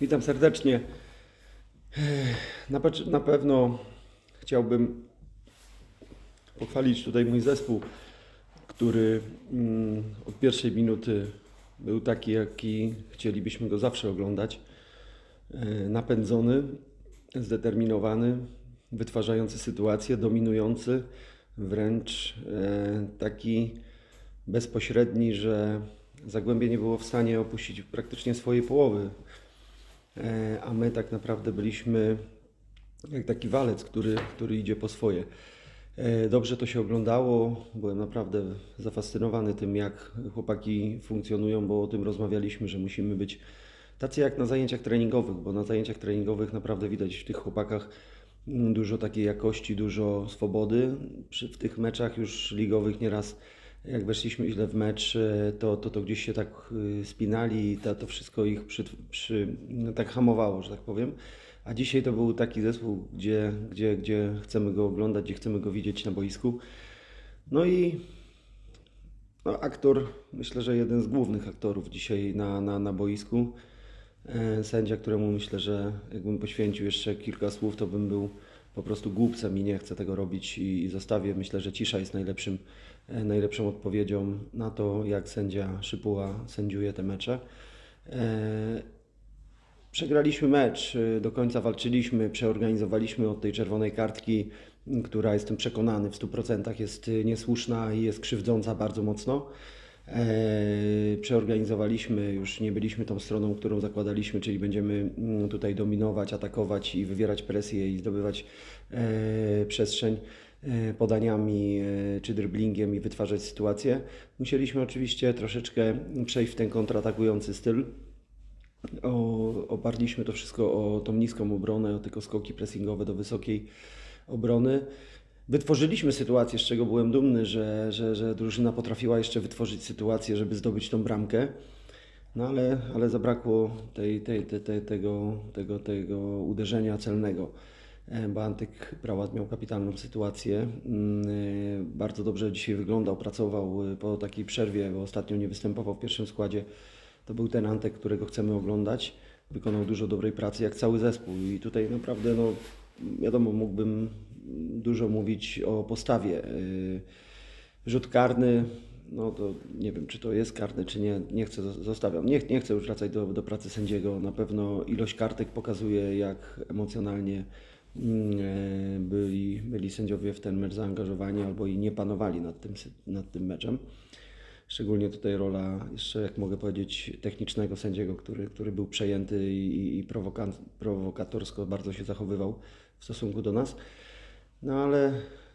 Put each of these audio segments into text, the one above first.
Witam serdecznie. Na, pe- na pewno chciałbym pochwalić tutaj mój zespół, który mm, od pierwszej minuty był taki, jaki chcielibyśmy go zawsze oglądać. E, Napędzony, zdeterminowany, wytwarzający sytuację, dominujący, wręcz e, taki bezpośredni, że Zagłębie nie było w stanie opuścić praktycznie swojej połowy. E, A my tak naprawdę byliśmy jak taki walec, który, który idzie po swoje. E, Dobrze to się oglądało. Byłem naprawdę zafascynowany tym, jak chłopaki funkcjonują, bo o tym rozmawialiśmy, że musimy być tacy jak na zajęciach treningowych, bo na zajęciach treningowych naprawdę widać w tych chłopakach dużo takiej jakości, dużo swobody. W tych meczach już ligowych nieraz jak weszliśmy źle w mecz, e, to, to, to gdzieś się tak y, spinali i to, to wszystko ich przy, przy, no, tak hamowało, że tak powiem. A dzisiaj to był taki zespół, gdzie, gdzie, gdzie chcemy go oglądać, gdzie chcemy go widzieć na boisku. No i no, aktor, myślę, że jeden z głównych aktorów dzisiaj na, na, na boisku. E, Sędzia, któremu myślę, że jakbym poświęcił jeszcze kilka słów, to bym był po prostu głupcem i nie chcę tego robić i, i zostawię. Myślę, że cisza jest najlepszym, e, najlepszą odpowiedzią na to, jak sędzia Szypuła sędziuje te mecze. E, Przegraliśmy mecz, y, do końca walczyliśmy, przeorganizowaliśmy od tej czerwonej kartki, która jestem przekonany w 100% jest niesłuszna i jest krzywdząca bardzo mocno. Przeorganizowaliśmy, już nie byliśmy tą stroną, którą zakładaliśmy, czyli będziemy tutaj dominować, atakować i wywierać presję i zdobywać e, przestrzeń e, podaniami e, czy dribblingiem i wytwarzać sytuację. Musieliśmy oczywiście troszeczkę przejść w ten kontratakujący styl. O, oparliśmy to wszystko o tą niską obronę, o tylko skoki pressingowe do wysokiej obrony. Wytworzyliśmy sytuację, z czego byłem dumny, że, że, że drużyna potrafiła jeszcze wytworzyć sytuację, żeby zdobyć tą bramkę. No ale, ale zabrakło tej, tej, tej, tej, tego, tego, tego uderzenia celnego. E, Bo Antyk Prałat miał kapitalną sytuację. Mm, e, Bardzo dobrze dzisiaj wyglądał, pracował e, po takiej przerwie, bo ostatnio nie występował w pierwszym składzie. To był ten Antek, którego chcemy oglądać. Wykonał dużo dobrej pracy, jak cały zespół. I tutaj naprawdę, no, wiadomo, mógłbym dużo mówić o postawie. Rzut karny, no to nie wiem, czy to jest karny, czy nie. Nie chcę, zostawiam. Nie, nie chcę już wracać do, do pracy sędziego. Na pewno ilość kartek pokazuje, jak emocjonalnie byli, byli sędziowie w ten mecz zaangażowani albo i nie panowali nad tym, nad tym meczem. Szczególnie tutaj rola, jeszcze jak mogę powiedzieć, technicznego sędziego, który, który był przejęty i, i prowokan- prowokatorsko bardzo się zachowywał w stosunku do nas. No ale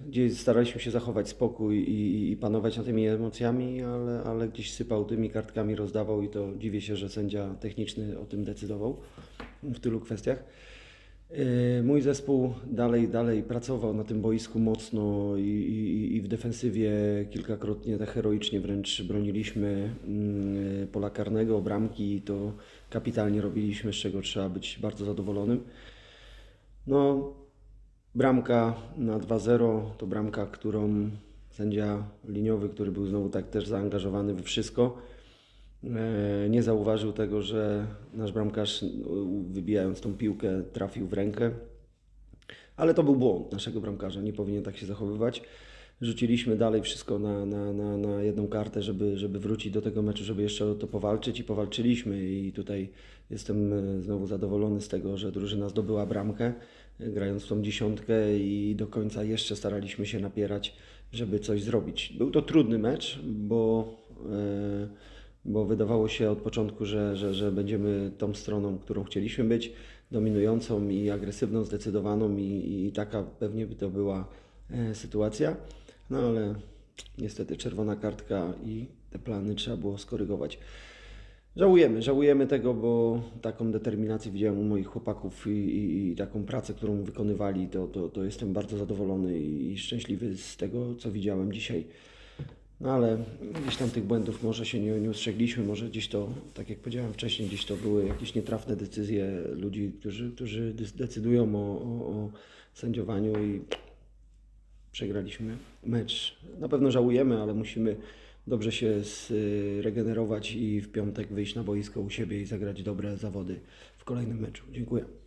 gdzieś staraliśmy się zachować spokój i, i panować nad tymi emocjami, ale, ale gdzieś sypał tymi kartkami, rozdawał i to dziwię się, że sędzia techniczny o tym decydował w tylu kwestiach. Yy, Mój zespół dalej, dalej pracował na tym boisku mocno i, i, i w defensywie kilkakrotnie tak heroicznie wręcz broniliśmy mm, pola karnego, bramki i to kapitalnie robiliśmy, z czego trzeba być bardzo zadowolonym. No, bramka na 2-0 to bramka, którą sędzia liniowy, który był znowu tak też zaangażowany we wszystko, nie zauważył tego, że nasz bramkarz wybijając tą piłkę trafił w rękę. Ale to był błąd naszego bramkarza, nie powinien tak się zachowywać. Rzuciliśmy dalej wszystko na, na, na, na jedną kartę, żeby, żeby wrócić do tego meczu, żeby jeszcze o to powalczyć i powalczyliśmy. I tutaj jestem e, znowu zadowolony z tego, że drużyna zdobyła bramkę, e, grając w tą dziesiątkę i do końca jeszcze staraliśmy się napierać, żeby coś zrobić. Był to trudny mecz, bo, e, bo wydawało się od początku, że, że, że będziemy tą stroną, którą chcieliśmy być, dominującą i agresywną, zdecydowaną i, i taka pewnie by to była e, sytuacja. No ale niestety czerwona kartka i te plany trzeba było skorygować. Żałujemy, żałujemy tego, bo taką determinację widziałem u moich chłopaków i, i, i taką pracę, którą wykonywali, to, to, to jestem bardzo zadowolony i, i szczęśliwy z tego, co widziałem dzisiaj. No ale gdzieś tam tych błędów może się nie, nie ustrzegliśmy, może gdzieś to, tak jak powiedziałem wcześniej, gdzieś to były jakieś nietrafne decyzje ludzi, którzy, którzy decydują o, o, o sędziowaniu i przegraliśmy mecz. Na pewno żałujemy, ale musimy, dobrze się zregenerować i w piątek wyjść na boisko u siebie i zagrać dobre zawody w kolejnym meczu. Dziękuję.